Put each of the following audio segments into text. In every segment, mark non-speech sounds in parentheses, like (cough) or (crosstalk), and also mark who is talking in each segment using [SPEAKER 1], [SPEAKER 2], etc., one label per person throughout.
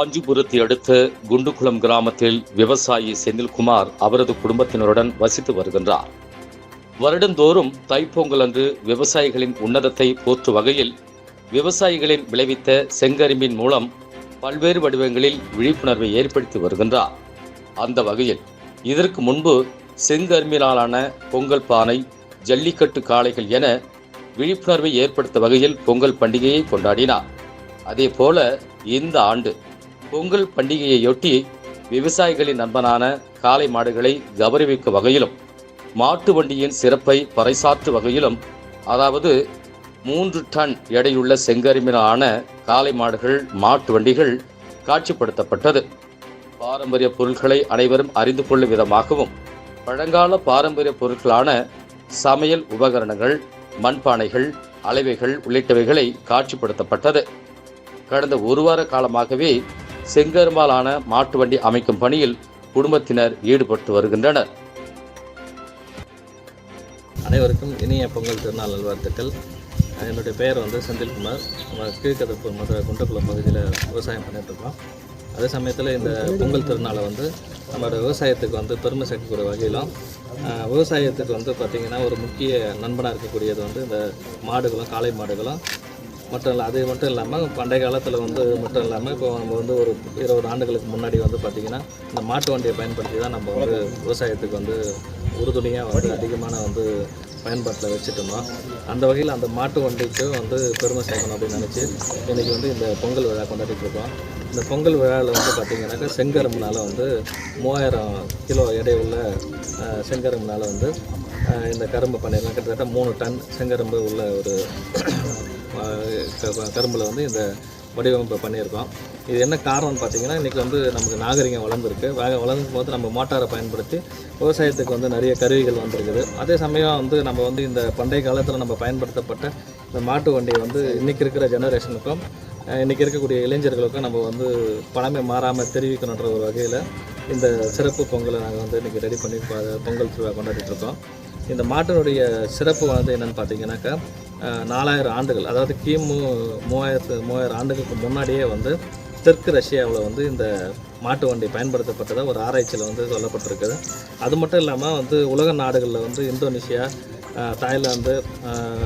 [SPEAKER 1] காஞ்சிபுரத்தை அடுத்த குண்டுகுளம் கிராமத்தில் விவசாயி செந்தில்குமார் அவரது குடும்பத்தினருடன் வசித்து வருகின்றார். வருடந்தோறும் தைப்பொங்கல் அன்று விவசாயிகளின் உன்னதத்தை போற்றும் வகையில் விவசாயிகளின் விளைவித்த செங்கரும்பின் மூலம் பல்வேறு வடிவங்களில் விழிப்புணர்வை ஏற்படுத்தி வருகின்றார். அந்த வகையில் இதற்கு முன்பு செங்கரும்பினாலான பொங்கல் பானை ஜல்லிக்கட்டு காளைகள் என விழிப்புணர்வை ஏற்படுத்த வகையில் பொங்கல் பண்டிகையை கொண்டாடினார். அதேபோல இந்த ஆண்டு பொங்கல் பண்டிகையையொட்டி விவசாயிகளின் நண்பனான காளை மாடுகளை கௌரவிக்கும் வகையிலும் மாட்டு வண்டியின் சிறப்பை பறைசாற்று வகையிலும் அதாவது மூன்று டன் எடையுள்ள செங்கரிமினான காளை மாடுகள் மாட்டு வண்டிகள் காட்சிப்படுத்தப்பட்டது. பாரம்பரிய பொருட்களை அனைவரும் அறிந்து கொள்ளும் விதமாகவும் பழங்கால பாரம்பரிய பொருட்களான சமையல் உபகரணங்கள் மண்பானைகள் அளவைகள் உள்ளிட்டவைகளை காட்சிப்படுத்தப்பட்டது. கடந்த ஒரு வார காலமாகவே செங்கருமாலான மாட்டு வண்டி அமைக்கும் பணியில் குடும்பத்தினர் ஈடுபட்டு வருகின்றனர்.
[SPEAKER 2] அனைவருக்கும் இனிய பொங்கல் திருநாள் நல்வாழ்த்துக்கள். என்னுடைய பெயர் வந்து செந்தில்குமார். நம்ம கீழ்கதப்பூர் மதுரை குண்டக்குளம் பகுதியில் விவசாயம் பண்ணிகிட்ருக்கோம் இருக்கோம். அதே சமயத்தில் இந்த பொங்கல் திருநாளை வந்து நம்மளோட விவசாயத்துக்கு வந்து பெருமை சேர்க்கக்கூடிய வகையிலும் விவசாயத்துக்கு வந்து பார்த்திங்கன்னா ஒரு முக்கிய நண்பனாக இருக்கக்கூடியது வந்து இந்த மாடுகளும் காளை மாடுகளும் மட்டும் இல்லை அது மட்டும் இல்லாமல் பண்டைய காலத்தில் வந்து மட்டும் இல்லாமல் இப்போ நம்ம வந்து ஒரு இருபது ஆண்டுகளுக்கு முன்னாடி வந்து பார்த்திங்கன்னா இந்த மாட்டு வண்டியை பயன்படுத்தி தான் நம்ம வந்து விவசாயத்துக்கு வந்து உறுதுணையாக வந்து அதிகமான வந்து பயன்பாட்டில் வச்சுட்டோம் அந்த வகையில் அந்த மாட்டு வண்டிக்கு வந்து பெருமை சேர்க்கணும் அப்படின்னு நினச்சி இன்றைக்கி வந்து இந்த பொங்கல் விழா கொண்டாடிட்டு இருக்கோம். இந்த பொங்கல் விழாவில் வந்து பார்த்திங்கனாக்கா செங்கரும்புனால் வந்து மூவாயிரம் கிலோ எடையுள்ள உள்ள செங்கரும்புனால் வந்து இந்த கரும்பு பண்ணிடலாம் கிட்டத்தட்ட மூணு டன் செங்கரும்பு உள்ள ஒரு கரும்பில் வந்து இந்த வடிவமைப்பு பண்ணியிருக்கோம். இது என்ன காரணம்னு பார்த்தீங்கன்னா இன்றைக்கி வந்து நமக்கு நாகரிகம் வளர்ந்துருக்கு. வேக வளர்ந்து போது நம்ம மோட்டாரை பயன்படுத்தி விவசாயத்துக்கு வந்து நிறைய கருவிகள் வந்திருக்குது. அதே சமயம் வந்து நம்ம வந்து இந்த பண்டைய காலத்தில் நம்ம பயன்படுத்தப்பட்ட இந்த மாட்டு வண்டியை வந்து இன்றைக்கி இருக்கிற ஜெனரேஷனுக்கும் இன்றைக்கி இருக்கக்கூடிய இளைஞர்களுக்கும் நம்ம வந்து பழமை மாறாமல் தெரிவிக்கணுன்ற ஒரு வகையில் இந்த சிறப்பு பொங்கலை நாங்கள் வந்து இன்றைக்கி ரெடி பண்ணி பொங்கல் திருவிழா கொண்டாடிட்டுருக்கோம் இந்த மாட்டினுடைய சிறப்பு வந்து என்னென்னு பார்த்தீங்கன்னாக்கா நாலாயிரம் ஆண்டுகள் அதாவது கிமு மூவாயிரத்து மூவாயிரம் ஆண்டுகளுக்கு முன்னாடியே வந்து தெற்கு ரஷ்யாவில் வந்து இந்த மாட்டு வண்டி பயன்படுத்தப்பட்டதாக ஒரு ஆராய்ச்சியில் வந்து சொல்லப்பட்டிருக்குது. அது மட்டும் இல்லாமல் வந்து உலக நாடுகளில் வந்து இந்தோனேஷியா தாய்லாந்து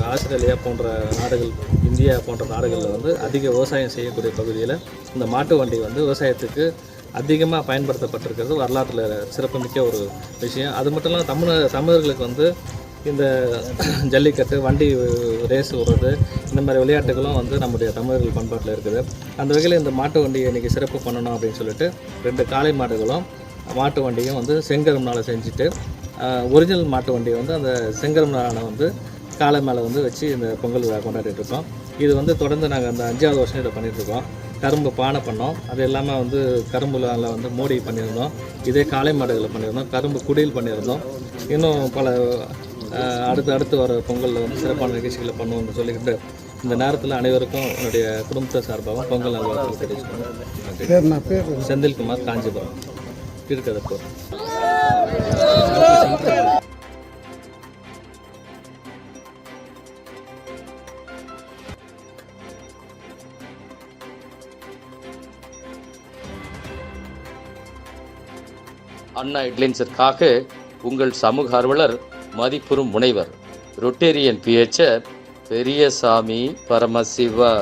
[SPEAKER 2] ஆஸ்திரேலியா போன்ற நாடுகள் இந்தியா போன்ற நாடுகளில் வந்து அதிக விவசாயம் செய்யக்கூடிய பகுதியில் இந்த மாட்டு வண்டி வந்து விவசாயத்துக்கு அதிகமாக பயன்படுத்தப்பட்டிருக்கிறது. வரலாற்றில் சிறப்புமிக்க ஒரு விஷயம். அது மட்டும் இல்லாமல் தமிழ் தமிழர்களுக்கு வந்து இந்த (clears throat) ஜல்லிக்கட்டு வண்டி ரேஸ் விடுறது இந்த மாதிரி விளையாட்டுகளும் வந்து நம்முடைய தமிழர்கள் பண்பாட்டில் இருக்குது. அந்த வகையில் இந்த மாட்டு வண்டியை இன்றைக்கி சிறப்பு பண்ணணும் அப்படின்னு சொல்லிட்டு ரெண்டு காளை மாடுகளும் மாட்டு வண்டியும் வந்து செங்கரும்னால் செஞ்சுட்டு ஒரிஜினல் மாட்டு வண்டியை வந்து அந்த செங்கரும்னால வந்து காளை மேலே வந்து வச்சு இந்த பொங்கல் விழா கொண்டாடிட்டு இருக்கோம். இது வந்து தொடர்ந்து நாங்கள் அந்த அஞ்சாவது வருஷம் இதை பண்ணிகிட்ருக்கோம் இருக்கோம். கரும்பு பானை பண்ணோம். அது இல்லாமல் வந்து கரும்புல வந்து மோடி பண்ணியிருந்தோம். இதே காளை மாடுகளை பண்ணியிருந்தோம். கரும்பு குடியில் பண்ணியிருந்தோம். இன்னும் பல அடுத்து அடுத்து வர பொங்கலில் வந்து சிறப்பான நிகழ்ச்சிகளை பண்ணுவோம்னு சொல்லிக்கிட்டு இந்த நேரத்தில் அனைவருக்கும் என்னுடைய குடும்பத்தை சார்பாகவும் பொங்கல் நல்வாழ்த்துக்கள் தெரிவிச்சுக்கணும் செந்தில்குமார் காஞ்சிபுரம். கீழ்கதப்பூர்
[SPEAKER 1] அண்ணா ஹெட்லைன்ஸிற்காக உங்கள் சமூக ஆர்வலர் மதிப்புறும் முனைவர் ரொட்டேரியன் பிஹெச்ஆர் பெரியசாமி பரமசிவா